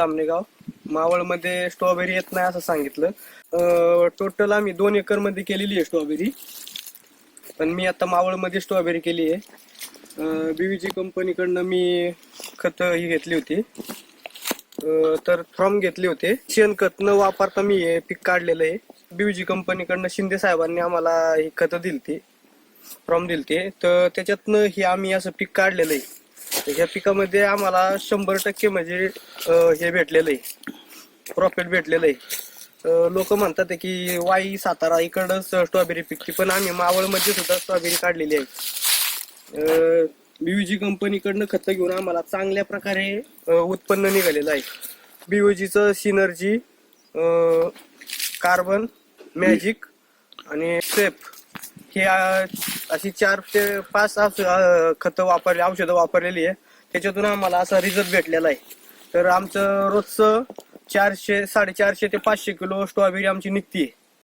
तामणेगाव. मावळमध्ये strawberry येत नाही असं सांगितलं. टोटल आम्ही दोन एकरमध्ये केलेली आहे स्ट्रॉबेरी पण मी आता मावळमध्ये स्ट्रॉबेरी केली आहे. बीवीजी कंपनीकडनं मी खत ही घेतली होती. तर फ्रॉम घेतले होते. शेणखत न वापरता मी हे पीक काढलेलं आहे. बीवीजी कंपनीकडनं शिंदे साहेबांनी आम्हाला ही खतं दिलती. फ्रॉम दिलते. तर त्याच्यातनं हे आम्ही असं पीक काढलेलं आहे. ह्या पिकामध्ये आम्हाला शंभर टक्के म्हणजे हे भेटलेलं आहे प्रॉफिट भेटलेलं आहे लोक म्हणतात की वाई सातारा इकडंच स्ट्रॉबेरी पिकते पण आम्ही मावळमध्ये सुद्धा स्ट्रॉबेरी काढलेली आहे. बीयूजी कंपनीकडनं खतं घेऊन आम्हाला चांगल्या प्रकारे उत्पन्न निघालेलं आहे. बीयूजीचं सिनर्जी कार्बन मॅजिक आणि सेफ हे अशी चार ते पाच अं, खतं वापरले औषधं वापरलेली आहे. त्याच्यातून आम्हाला असा रिझल्ट भेटलेला आहे. तर आमचं रोजचं चारशे साडेचारशे ते पाचशे किलो स्ट्रॉबेरी आमची निघतीये.